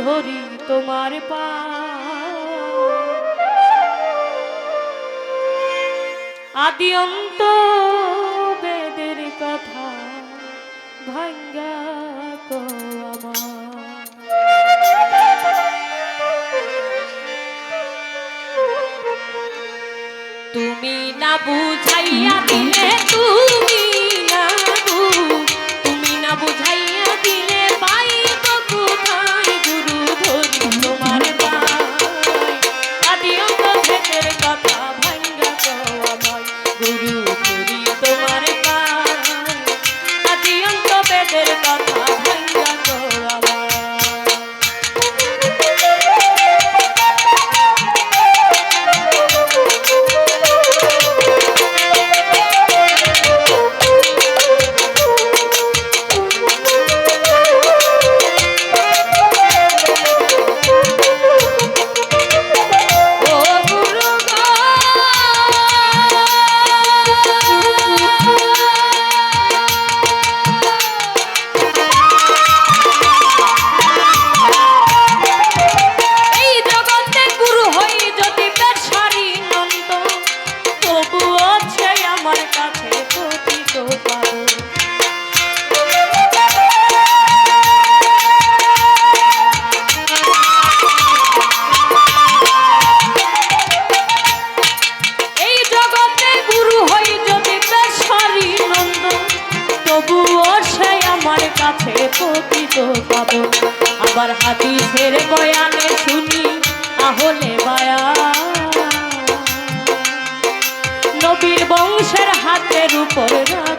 ধরি তোমার পা। আদি অন্ত বেদের কথা ভাঙ্গা তুমি না বুঝাইয়া দিলে তুমি go. i for the night.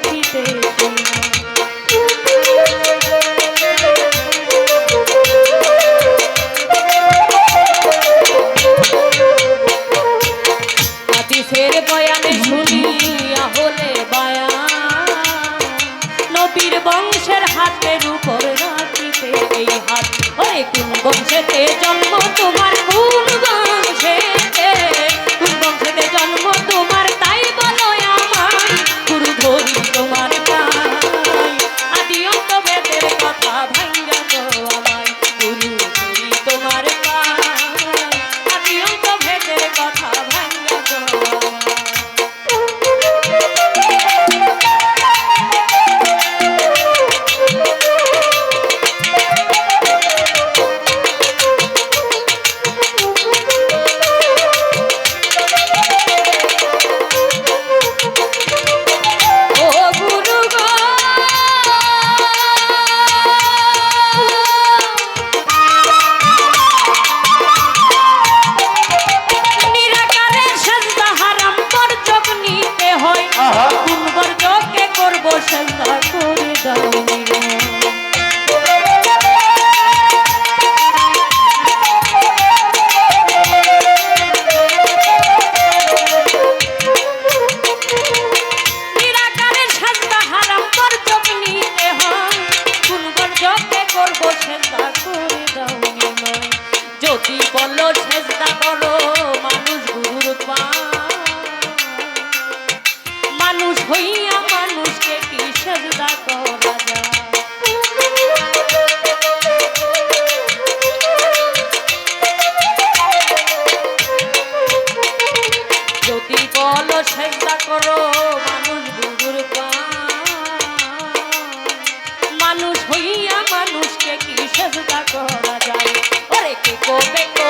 ಬೇಕು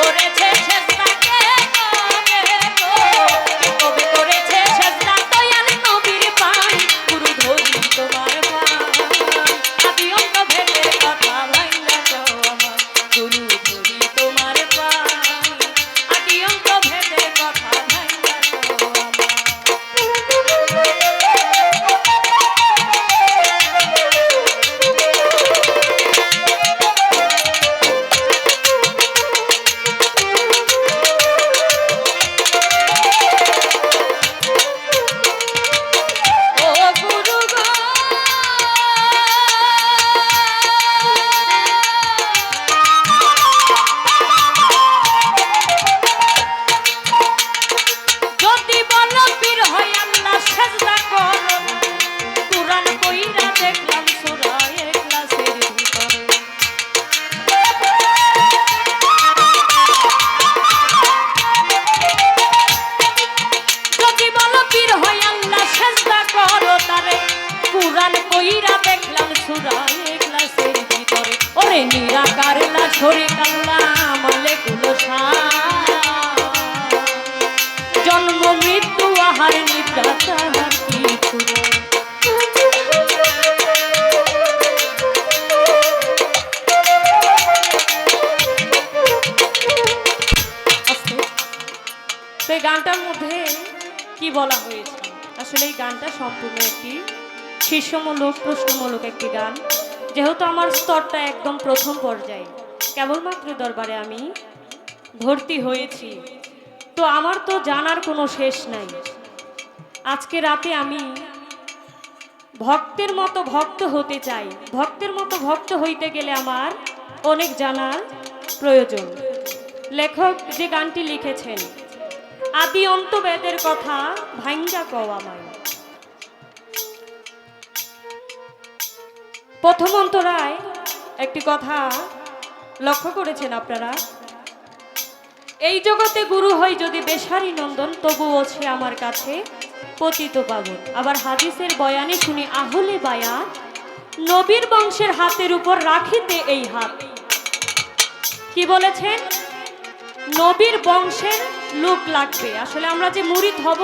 এই গানটার মধ্যে কি বলা হয়েছে? আসলে এই গানটা সম্পূর্ণ একটি শীর্ষমূলক প্রশ্নমূলক একটি গান। যেহেতু আমার স্তরটা একদম প্রথম পর্যায়ে, কেবলমাত্র দরবারে আমি ভর্তি হয়েছি। তো আমার তো জানার কোনো শেষ নাই। আজকে রাতে আমি ভক্তের মতো ভক্ত হতে চাই। ভক্তের মতো ভক্ত হইতে গেলে আমার অনেক জানার প্রয়োজন। লেখক যে গানটি লিখেছেন, আদি অন্ত বেদের কথা ভাঙ্গা কও আমায়। প্রথম অন্তরায় একটি কথা লক্ষ্য করেছেন আপনারা। এই জগতে গুরু হয় যদি বেশারি নন্দন, তবুও সে আমার কাছে পতিত পাবন আবার হাদিসের বয়ানে শুনি, আহলে বায়া নবীর বংশের হাতের উপর রাখিতে এই হাত। কি বলেছেন? নবীর বংশের লোক লাগবে। আসলে আমরা যে মুরিদ হব,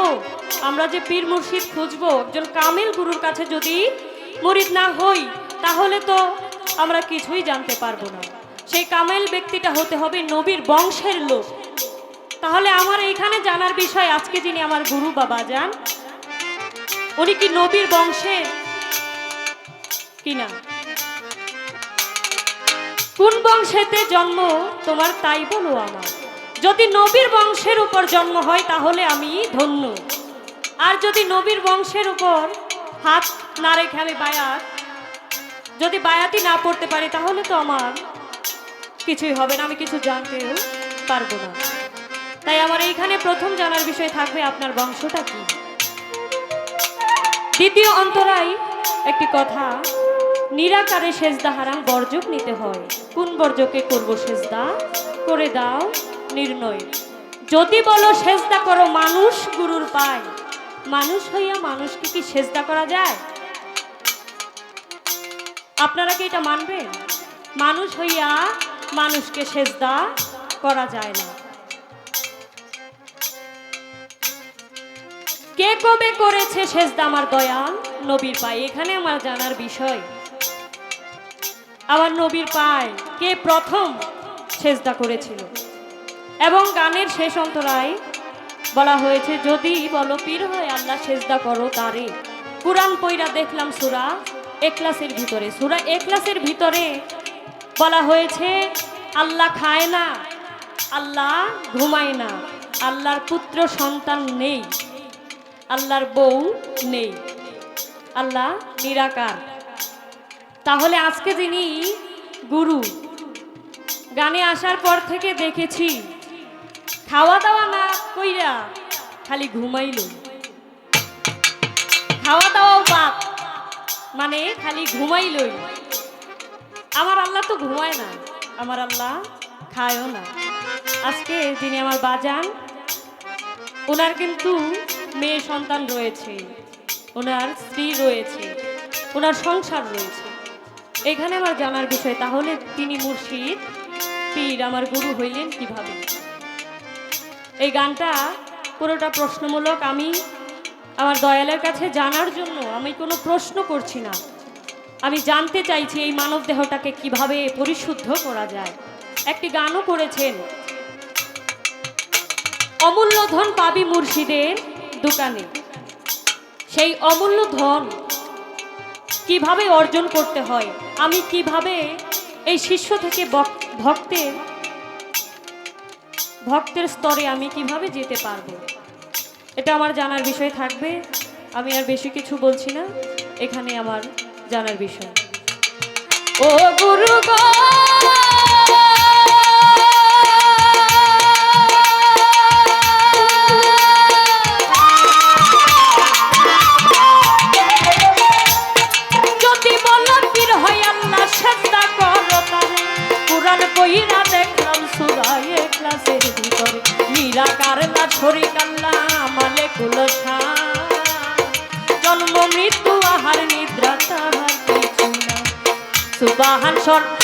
আমরা যে পীর মুর্শিদ খুঁজবো, একজন কামিল গুরুর কাছে যদি মুরিদ না হই, তাহলে তো আমরা কিছুই জানতে পারব না। সেই কামেল ব্যক্তিটা হতে হবে নবীর বংশের লোক। তাহলে আমার এইখানে জানার বিষয় আজকে যিনি আমার গুরু বাবা যান, উনি কি নবীর বংশের কিনা? কোন বংশেতে জন্ম? তোমার তাই বলো আমার যদি নবীর বংশের উপর জন্ম হয়, তাহলে আমি ধন্য। আর যদি নবীর বংশের উপর হাত না রেখে আমি বায়াত, যদি বায়াতি না পড়তে পারি, তাহলে তো আমার কিছুই হবে না, আমি কিছু জানতেও পারব না। তাই আমার এইখানে প্রথম জানার বিষয় থাকবে আপনার বংশটা কি? দ্বিতীয় অন্তরায় একটি কথা, নিরাকারে সেজদা হারাম বর্জক নিতে হয়। কোন বর্জকে করব সেজদা? করে দাও নির্ণয়। যদি বলো সেজদা করো, মানুষ গুরুর পায়। মানুষ হইয়া মানুষকে কি সেজদা করা যায়? আপনারা কি এটা মানবেন? মানুষ হইয়া মানুষকে সেজদা করা যায় না। কে কবে করেছে সেজদা আমার দয়াল? নবীর পায়। এখানে আমার জানার বিষয়। আমার নবীর পায় কে প্রথম সেজদা করেছিল? এবং গানের শেষ অন্তরায় বলা হয়েছে, যদি বলো পীর হয় আল্লাহ সেজদা করো তারে। কোরআন পইরা দেখলাম সুরা একলাসের ভিতরে। সুরা একলাসের ভিতরে বলা হয়েছে, আল্লাহ খায় না, আল্লাহ ঘুমায় না, আল্লাহর পুত্র সন্তান নেই। আল্লাহর বউ নেই। আল্লাহ নিরাকার। তাহলে আজকে যিনি গুরু, গানে আসার পর থেকে দেখেছি খাওয়া দাওয়া না কইরা খালি ঘুমাইল। খাওয়া দাওয়াও বাদ মানে খালি ঘুমাইলই। আমার আল্লাহ তো ঘুমায় না, আমার আল্লাহ খায়ও না। আজকে যিনি আমার বাজান, ওনার কিন্তু মেয়ে সন্তান রয়েছে, ওনার স্ত্রী রয়েছে, ওনার সংসার রয়েছে। এখানে আমার জানার বিষয়, তাহলে তিনি মুর্শিদ, পীর, আমার গুরু হইলেন কীভাবে? এই গানটা পুরোটা প্রশ্নমূলক আমি আমার দয়ালের কাছে জানার জন্য আমি কোনো প্রশ্ন করছি না। আমি জানতে চাইছি এই মানব দেহটাকে কীভাবে পরিশুদ্ধ করা যায়। একটি গানও করেছেন। অমূল্য ধন পাবি মুর্শিদের দোকানে। সেই অমূল্য ধন কীভাবে অর্জন করতে হয়? আমি কীভাবে এই শিষ্য থেকে ভক্তের ভক্তের স্তরে আমি কীভাবে যেতে পারব? এটা আমার জানার বিষয় থাকবে। আমি আর বেশি কিছু বলছি না। এখানে আমার জানার বিষয়। ও গুরু জন্ম